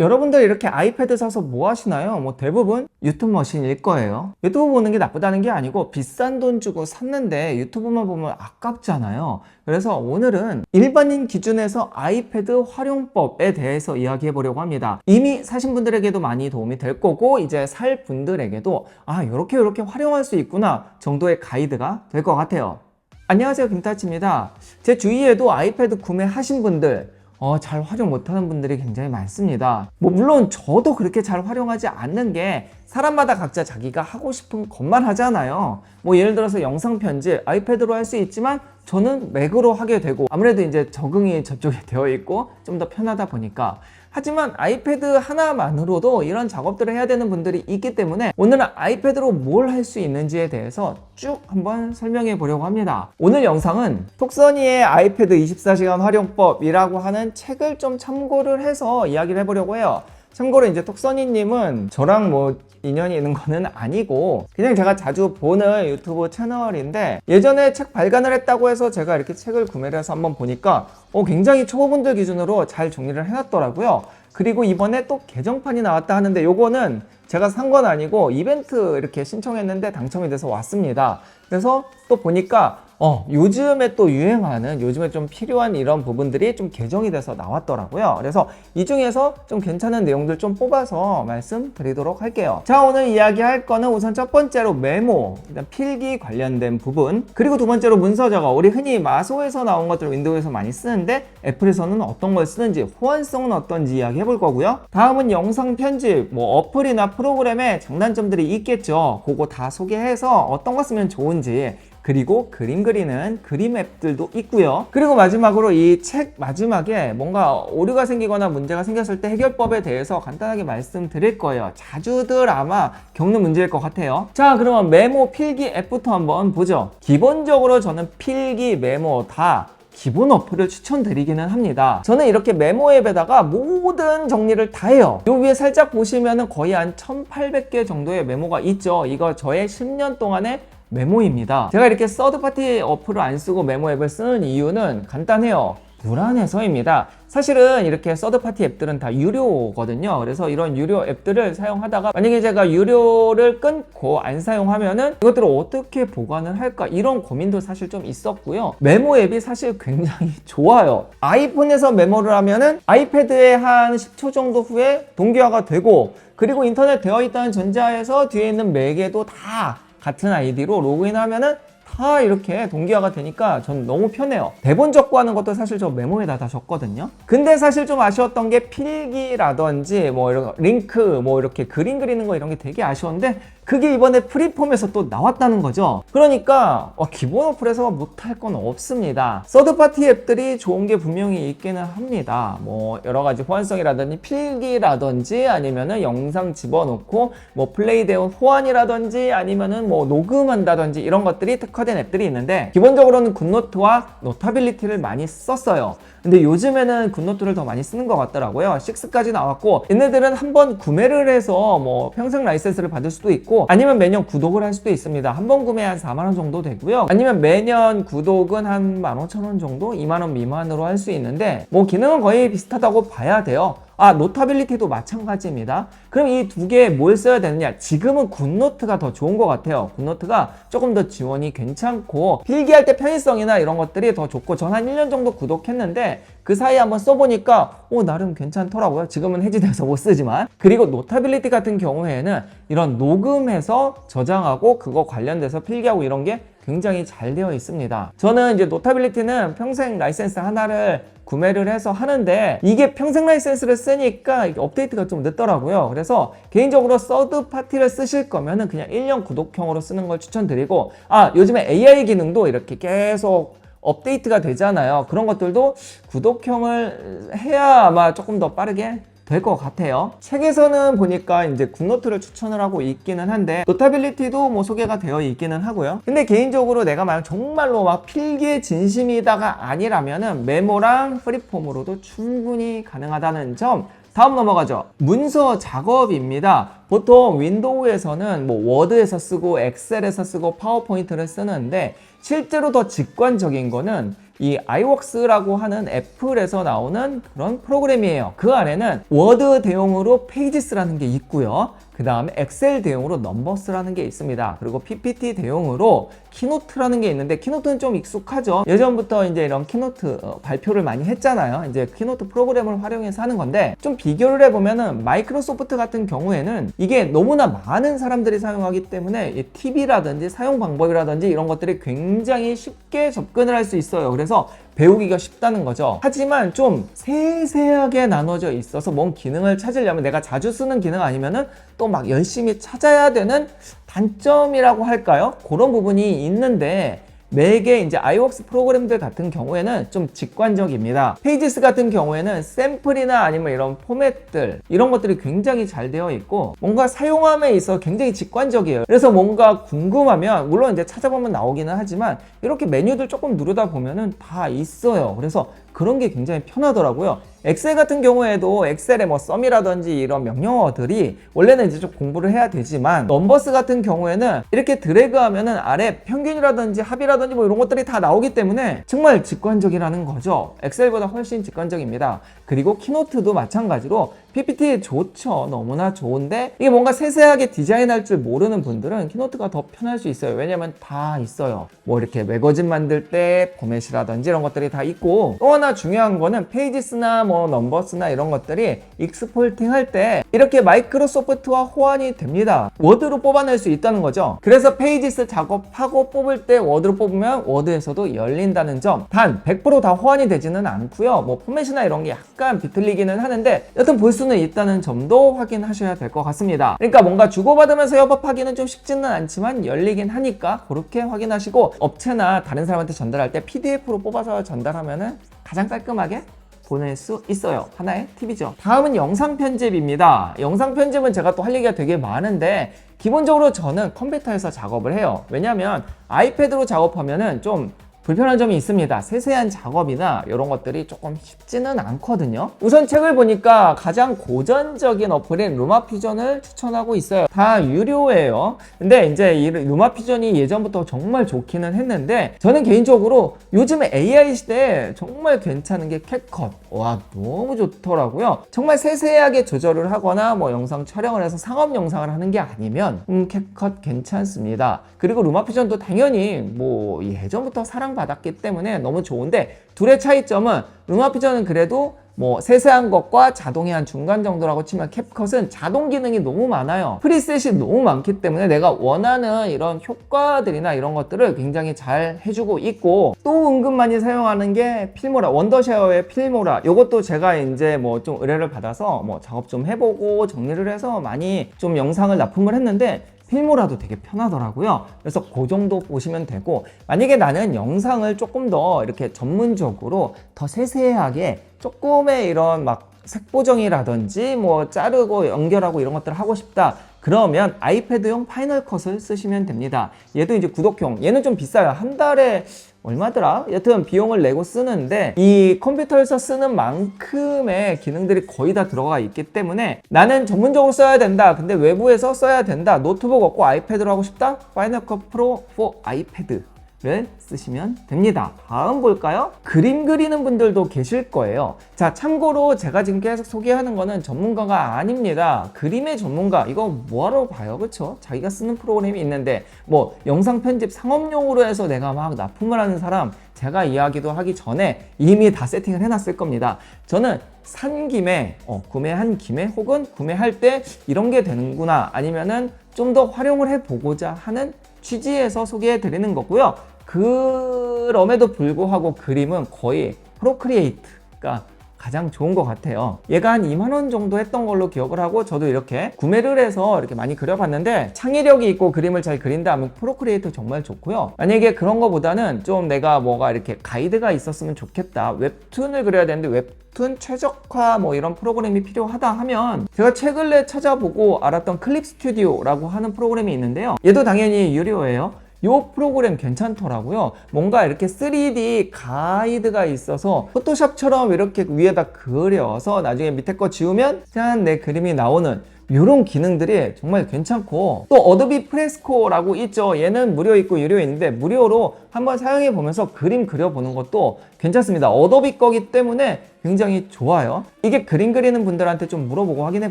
여러분들 이렇게 아이패드 사서 뭐 하시나요? 뭐 대부분 유튜브 머신일 거예요. 유튜브 보는 게 나쁘다는 게 아니고 비싼 돈 주고 샀는데 유튜브만 보면 아깝잖아요. 그래서 오늘은 일반인 기준에서 아이패드 활용법에 대해서 이야기해 보려고 합니다. 이미 사신 분들에게도 많이 도움이 될 거고 이제 살 분들에게도 아 이렇게 이렇게 활용할 수 있구나 정도의 가이드가 될 것 같아요. 안녕하세요 김타치입니다. 제 주위에도 아이패드 구매하신 분들 어, 잘 활용 못하는 분들이 굉장히 많습니다. 뭐 물론 저도 그렇게 잘 활용하지 않는 게 사람마다 각자 자기가 하고 싶은 것만 하잖아요. 뭐 예를 들어서 영상 편집 아이패드로 할 수 있지만 저는 맥으로 하게 되고 아무래도 이제 적응이 저쪽에 되어 있고 좀 더 편하다 보니까 하지만 아이패드 하나만으로도 이런 작업들을 해야 되는 분들이 있기 때문에 오늘은 아이패드로 뭘 할 수 있는지에 대해서 쭉 한번 설명해 보려고 합니다. 오늘 영상은 톡서니의 아이패드 24시간 활용법이라고 하는 책을 좀 참고를 해서 이야기를 해보려고 해요. 참고로 이제 톡서니님은 저랑 뭐 인연이 있는 거는 아니고 그냥 제가 자주 보는 유튜브 채널인데 예전에 책 발간을 했다고 해서 제가 이렇게 책을 구매를 해서 한번 보니까 어, 굉장히 초보분들 기준으로 잘 정리를 해놨더라고요. 그리고 이번에 또 개정판이 나왔다 하는데 요거는 제가 산 건 아니고 이벤트 이렇게 신청했는데 당첨이 돼서 왔습니다. 그래서 또 보니까 어, 요즘에 또 유행하는 요즘에 좀 필요한 이런 부분들이 좀 개정이 돼서 나왔더라고요. 그래서 이 중에서 좀 괜찮은 내용들 좀 뽑아서 말씀드리도록 할게요. 자, 오늘 이야기할 거는 우선 첫 번째로 메모, 일단 필기 관련된 부분, 그리고 두 번째로 문서 작업. 우리 흔히 마소에서 나온 것들 윈도우에서 많이 쓰는데 애플에서는 어떤 걸 쓰는지, 호환성은 어떤지 이야기 해 볼 거고요. 다음은 영상 편집, 뭐 어플이나 프로그램의 장단점들이 있겠죠. 그거 다 소개해서 어떤 거 쓰면 좋은지 그리고 그림 그리는 그림 앱들도 있고요. 그리고 마지막으로 이 책 마지막에 뭔가 오류가 생기거나 문제가 생겼을 때 해결법에 대해서 간단하게 말씀드릴 거예요. 자주들 아마 겪는 문제일 것 같아요. 자, 그러면 메모 필기 앱부터 한번 보죠. 기본적으로 저는 필기 메모 다 기본 어플을 추천드리기는 합니다. 저는 이렇게 메모 앱에다가 모든 정리를 다 해요. 요 위에 살짝 보시면은 거의 한 1800개 정도의 메모가 있죠. 이거 저의 10년 동안의 메모입니다. 제가 이렇게 서드파티 어플을 안 쓰고 메모 앱을 쓰는 이유는 간단해요. 불안해서입니다. 사실은 이렇게 서드파티 앱들은 다 유료거든요. 그래서 이런 유료 앱들을 사용하다가 만약에 제가 유료를 끊고 안 사용하면은 이것들을 어떻게 보관을 할까 이런 고민도 사실 좀 있었고요. 메모 앱이 사실 굉장히 좋아요. 아이폰에서 메모를 하면은 아이패드에 한 10초 정도 후에 동기화가 되고 그리고 인터넷 되어 있다는 전자에서 뒤에 있는 매개도 다 같은 아이디로 로그인하면은 다 이렇게 동기화가 되니까 전 너무 편해요. 대본 적고 하는 것도 사실 저 메모에다 다 적거든요. 근데 사실 좀 아쉬웠던 게 필기라든지 뭐 이런 거, 링크 뭐 이렇게 그림 그리는 거 이런 게 되게 아쉬웠는데 그게 이번에 프리폼에서 또 나왔다는 거죠. 그러니까 어, 기본 어플에서 못할 건 없습니다. 서드파티 앱들이 좋은 게 분명히 있기는 합니다. 뭐 여러 가지 호환성이라든지 필기라든지 아니면은 영상 집어넣고 뭐 플레이되어 호환이라든지 아니면은 뭐 녹음한다든지 이런 것들이 특화된 앱들이 있는데 기본적으로는 굿노트와 노타빌리티를 많이 썼어요. 근데 요즘에는 굿노트를 더 많이 쓰는 것 같더라고요. 6까지 나왔고 얘네들은 한번 구매를 해서 뭐 평생 라이센스를 받을 수도 있고 아니면 매년 구독을 할 수도 있습니다. 한 번 구매 한 4만 원 정도 되고요. 아니면 매년 구독은 한 15,000원 정도, 2만 원 미만으로 할 수 있는데 뭐 기능은 거의 비슷하다고 봐야 돼요. 아, 노타빌리티도 마찬가지입니다. 그럼 이 두개뭘 써야 되느냐? 지금은 굿노트가 더 좋은 것 같아요. 굿노트가 조금 더 지원이 괜찮고 필기할 때 편의성이나 이런 것들이 더 좋고 전 한 1년 정도 구독했는데 그 사이에 한번 써보니까 오 나름 괜찮더라고요. 지금은 해지돼서 못 쓰지만 그리고 노타빌리티 같은 경우에는 이런 녹음해서 저장하고 그거 관련돼서 필기하고 이런 게 굉장히 잘 되어 있습니다. 저는 이제 노타빌리티는 평생 라이센스 하나를 구매를 해서 하는데 이게 평생 라이센스를 쓰니까 업데이트가 좀 늦더라고요. 그래서 개인적으로 서드 파티를 쓰실 거면은 그냥 1년 구독형으로 쓰는 걸 추천드리고 아 요즘에 AI 기능도 이렇게 계속 업데이트가 되잖아요. 그런 것들도 구독형을 해야 아마 조금 더 빠르게 될 것 같아요. 책에서는 보니까 이제 굿노트를 추천을 하고 있기는 한데 노타빌리티도 뭐 소개가 되어 있기는 하고요. 근데 개인적으로 내가 만약 정말로 막 필기의 진심이다가 아니라면은 메모랑 프리폼으로도 충분히 가능하다는 점 다음 넘어가죠. 문서 작업입니다. 보통 윈도우에서는 뭐 워드에서 쓰고 엑셀에서 쓰고 파워포인트를 쓰는데 실제로 더 직관적인 거는 이 iWorks라고 하는 애플에서 나오는 그런 프로그램이에요. 그 안에는 워드 대용으로 페이지스라는 게 있고요. 그 다음에 엑셀 대용으로 넘버스라는 게 있습니다. 그리고 PPT 대용으로 키노트라는 게 있는데 키노트는 좀 익숙하죠. 예전부터 이제 이런 키노트 어, 발표를 많이 했잖아요. 이제 키노트 프로그램을 활용해서 하는 건데 좀 비교를 해보면은 마이크로소프트 같은 경우에는 이게 너무나 많은 사람들이 사용하기 때문에 이 팁이라든지 사용 방법이라든지 이런 것들이 굉장히 쉽게 접근을 할 수 있어요. 그래서 배우기가 쉽다는 거죠. 하지만 좀 세세하게 나눠져 있어서 뭔 기능을 찾으려면 내가 자주 쓰는 기능 아니면은 또 막 열심히 찾아야 되는 단점이라고 할까요? 그런 부분이 있는데 매개 이제 iWorks 프로그램들 같은 경우에는 좀 직관적입니다. 페이지스 같은 경우에는 샘플이나 아니면 이런 포맷들 이런 것들이 굉장히 잘 되어 있고 뭔가 사용함에 있어 굉장히 직관적이에요. 그래서 뭔가 궁금하면 물론 이제 찾아보면 나오기는 하지만 이렇게 메뉴들 조금 누르다 보면은 다 있어요. 그래서 그런 게 굉장히 편하더라고요. 엑셀 같은 경우에도 엑셀의 뭐 썸이라든지 이런 명령어들이 원래는 이제 좀 공부를 해야 되지만 넘버스 같은 경우에는 이렇게 드래그하면은 아래 평균이라든지 합이라든지 뭐 이런 것들이 다 나오기 때문에 정말 직관적이라는 거죠. 엑셀보다 훨씬 직관적입니다. 그리고 키노트도 마찬가지로 PPT 좋죠. 너무나 좋은데 이게 뭔가 세세하게 디자인할 줄 모르는 분들은 키노트가 더 편할 수 있어요. 왜냐면 다 있어요. 뭐 이렇게 매거진 만들 때 포맷이라든지 이런 것들이 다 있고 또 하나 중요한 거는 페이지스나 뭐 넘버스나 이런 것들이 익스폴팅 할 때 이렇게 마이크로소프트와 호환이 됩니다. 워드로 뽑아낼 수 있다는 거죠. 그래서 페이지스 작업하고 뽑을 때 워드로 뽑으면 워드에서도 열린다는 점. 단 100%다 호환이 되지는 않고요. 뭐 포맷이나 이런 게 약간 비틀리기는 하는데 여튼 볼 수는 있다는 점도 확인하셔야 될 것 같습니다. 그러니까 뭔가 주고받으면서 협업하기는 좀 쉽지는 않지만 열리긴 하니까 그렇게 확인하시고 업체나 다른 사람한테 전달할 때 PDF로 뽑아서 전달하면은 가장 깔끔하게 보낼 수 있어요. 하나의 팁이죠. 다음은 영상 편집입니다. 영상 편집은 제가 또 할 얘기가 되게 많은데 기본적으로 저는 컴퓨터에서 작업을 해요. 왜냐하면 아이패드로 작업하면은 좀 불편한 점이 있습니다. 세세한 작업이나 이런 것들이 조금 쉽지는 않거든요. 우선 책을 보니까 가장 고전적인 어플인 루마피전을 추천하고 있어요. 다 유료예요. 근데 이제 이 루마피전이 예전부터 정말 좋기는 했는데 저는 개인적으로 요즘 AI 시대에 정말 괜찮은 게 캡컷. 와, 너무 좋더라고요. 정말 세세하게 조절을 하거나 뭐 영상 촬영을 해서 상업 영상을 하는 게 아니면 음, 캡컷 괜찮습니다. 그리고 루마피전도 당연히 뭐 예전부터 사랑 받았기 때문에 너무 좋은데 둘의 차이점은 루마피전은 그래도 뭐 세세한 것과 자동이 한 중간 정도라고 치면 캡컷은 자동 기능이 너무 많아요. 프리셋이 너무 많기 때문에 내가 원하는 이런 효과들이나 이런 것들을 굉장히 잘 해주고 있고 또 은근 많이 사용하는 게 필모라 원더쉐어의 필모라 이것도 제가 이제 뭐 좀 의뢰를 받아서 뭐 작업 좀 해보고 정리를 해서 많이 좀 영상을 납품을 했는데 필모라도 되게 편하더라고요. 그래서 그 정도 보시면 되고 만약에 나는 영상을 조금 더 이렇게 전문적으로 더 세세하게 조금의 이런 막 색보정이라든지 뭐 자르고 연결하고 이런 것들을 하고 싶다. 그러면 아이패드용 파이널 컷을 쓰시면 됩니다. 얘도 이제 구독형. 얘는 좀 비싸요. 한 달에 얼마더라? 여튼 비용을 내고 쓰는데 이 컴퓨터에서 쓰는 만큼의 기능들이 거의 다 들어가 있기 때문에 나는 전문적으로 써야 된다. 근데 외부에서 써야 된다. 노트북 없고 아이패드로 하고 싶다? 파이널 컷 프로 4 아이패드. 를 쓰시면 됩니다. 다음 볼까요? 그림 그리는 분들도 계실 거예요. 자, 참고로 제가 지금 계속 소개하는 거는 전문가가 아닙니다. 그림의 전문가, 이거 뭐하러 봐요? 그쵸? 자기가 쓰는 프로그램이 있는데, 뭐, 영상 편집 상업용으로 해서 내가 막 납품을 하는 사람, 제가 이야기도 하기 전에 이미 다 세팅을 해놨을 겁니다. 저는 산 김에, 어, 구매한 김에, 혹은 구매할 때 이런 게 되는구나, 아니면은 좀 더 활용을 해보고자 하는 취지에서 소개해 드리는 거고요. 그럼에도 불구하고 그림은 거의 프로크리에이트가 가장 좋은 것 같아요. 얘가 한 2만원 정도 했던 걸로 기억을 하고 저도 이렇게 구매를 해서 이렇게 많이 그려봤는데 창의력이 있고 그림을 잘 그린다 하면 프로크리에이터 정말 좋고요. 만약에 그런 거보다는 좀 내가 뭐가 이렇게 가이드가 있었으면 좋겠다. 웹툰을 그려야 되는데 웹툰 최적화 뭐 이런 프로그램이 필요하다 하면 제가 최근 내 찾아보고 알았던 클립 스튜디오라고 하는 프로그램이 있는데요. 얘도 당연히 유료예요. 이 프로그램 괜찮더라고요. 뭔가 이렇게 3D 가이드가 있어서 포토샵처럼 이렇게 위에다 그려서 나중에 밑에 거 지우면 짠 내 그림이 나오는 이런 기능들이 정말 괜찮고 또 어도비 프레스코라고 있죠. 얘는 무료 있고 유료 있는데 무료로 한번 사용해 보면서 그림 그려보는 것도 괜찮습니다. 어도비 거기 때문에 굉장히 좋아요. 이게 그림 그리는 분들한테 좀 물어보고 확인해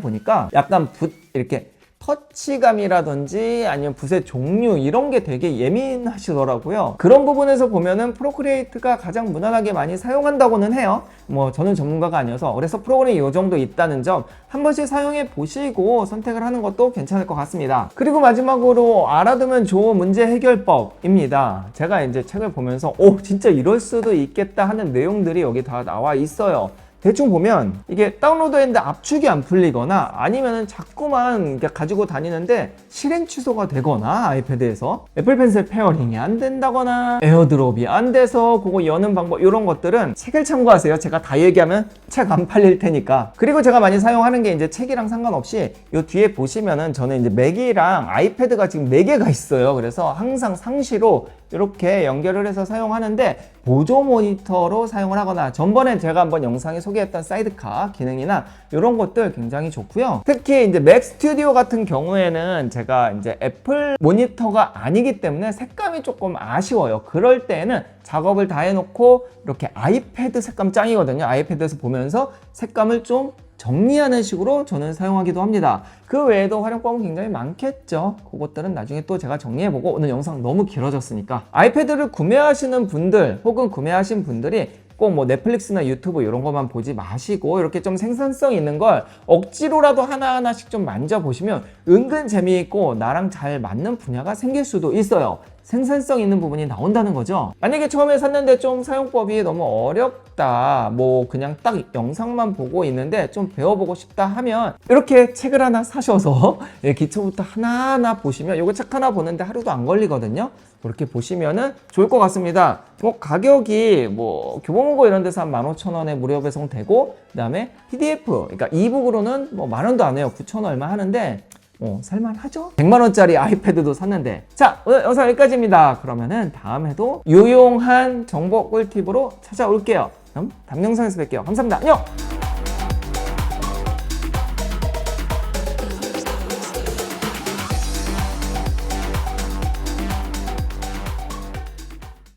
보니까 약간 붓 이렇게 터치감이라든지 아니면 붓의 종류 이런 게 되게 예민하시더라고요. 그런 부분에서 보면은 프로크리에이트가 가장 무난하게 많이 사용한다고는 해요. 뭐 저는 전문가가 아니어서 그래서 프로그램이 이 정도 있다는 점 한 번씩 사용해 보시고 선택을 하는 것도 괜찮을 것 같습니다. 그리고 마지막으로 알아두면 좋은 문제 해결법입니다. 제가 이제 책을 보면서 오 진짜 이럴 수도 있겠다 하는 내용들이 여기 다 나와 있어요. 대충 보면 이게 다운로드 했는데 압축이 안 풀리거나 아니면은 자꾸만 가지고 다니는데 실행 취소가 되거나 아이패드에서 애플 펜슬 페어링이 안 된다거나 에어드롭이 안 돼서 그거 여는 방법 이런 것들은 책을 참고하세요. 제가 다 얘기하면 책 안 팔릴 테니까. 그리고 제가 많이 사용하는 게 이제 책이랑 상관없이 이 뒤에 보시면은 저는 이제 맥이랑 아이패드가 지금 4개가 있어요. 그래서 항상 상시로 이렇게 연결을 해서 사용하는데 보조 모니터로 사용을 하거나 전번에 제가 한번 영상에 소개했던 사이드카 기능이나 이런 것들 굉장히 좋고요. 특히 이제 맥 스튜디오 같은 경우에는 제가 이제 애플 모니터가 아니기 때문에 색감이 조금 아쉬워요. 그럴 때는 작업을 다 해놓고 이렇게 아이패드 색감 짱이거든요. 아이패드에서 보면서 색감을 좀 정리하는 식으로 저는 사용하기도 합니다. 그 외에도 활용법은 굉장히 많겠죠. 그것들은 나중에 또 제가 정리해보고 오늘 영상 너무 길어졌으니까 아이패드를 구매하시는 분들 혹은 구매하신 분들이 꼭 뭐 넷플릭스나 유튜브 이런 것만 보지 마시고 이렇게 좀 생산성 있는 걸 억지로라도 하나하나씩 좀 만져보시면 은근 재미있고 나랑 잘 맞는 분야가 생길 수도 있어요. 생산성 있는 부분이 나온다는 거죠. 만약에 처음에 샀는데 좀 사용법이 너무 어렵다, 뭐 그냥 딱 영상만 보고 있는데 좀 배워보고 싶다 하면 이렇게 책을 하나 사셔서 예, 기초부터 하나하나 보시면 이거 책 하나 보는데 하루도 안 걸리거든요. 그렇게 보시면은 좋을 것 같습니다. 뭐 가격이 뭐 교보문고 이런 데서 한 15,000원에 무료 배송되고 그다음에 PDF 그러니까 이북으로는 뭐 만 원도 안 해요. 9,000원 얼마 하는데 어, 살만하죠? 100만원짜리 아이패드도 샀는데. 자, 오늘 영상 여기까지입니다. 그러면은 다음에도 유용한 정보 꿀팁으로 찾아올게요. 그럼 다음 영상에서 뵐게요. 감사합니다. 안녕!